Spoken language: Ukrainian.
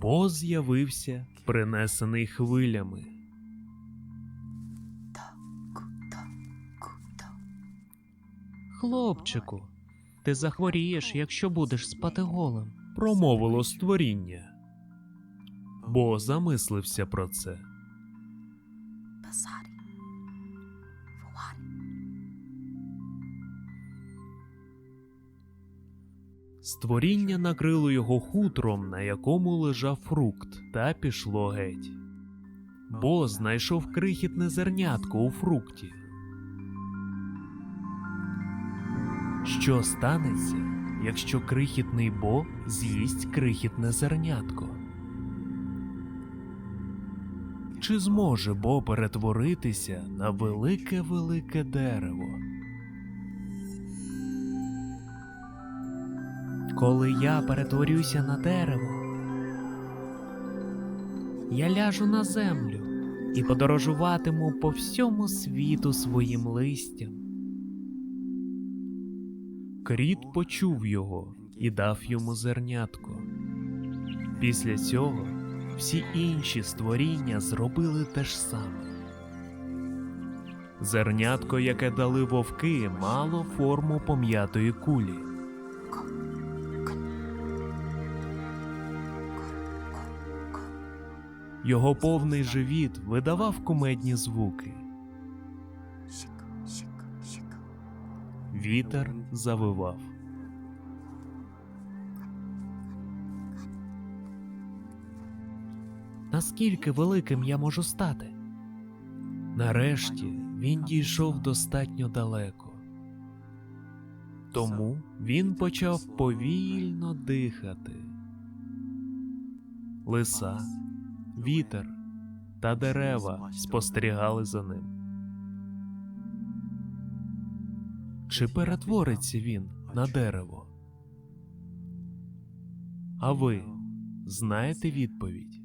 Бо з'явився, принесений хвилями. Хлопчику, ти захворієш, якщо будеш спати голим. Промовило створіння. Бо замислився про це. Basari. Створіння накрило його хутром, на якому лежав фрукт, та пішло геть. Бо знайшов крихітне зернятко у фрукті. Що станеться, якщо крихітний Бо з'їсть крихітне зернятко? Чи зможе Бо перетворитися на велике велике дерево? Коли я перетворюся на дерево, я ляжу на землю і подорожуватиму по всьому світу своїм листям. Кріт почув його і дав йому зернятко. Після цього всі інші створіння зробили те ж саме. Зернятко, яке дали вовки, мало форму пом'ятої кулі. Його повний живіт видавав кумедні звуки. Вітер завивав. Наскільки великим я можу стати? Нарешті він дійшов достатньо далеко. Тому він почав повільно дихати. Лиса, вітер та дерева спостерігали за ним. Чи перетвориться він на дерево? А ви знаєте відповідь?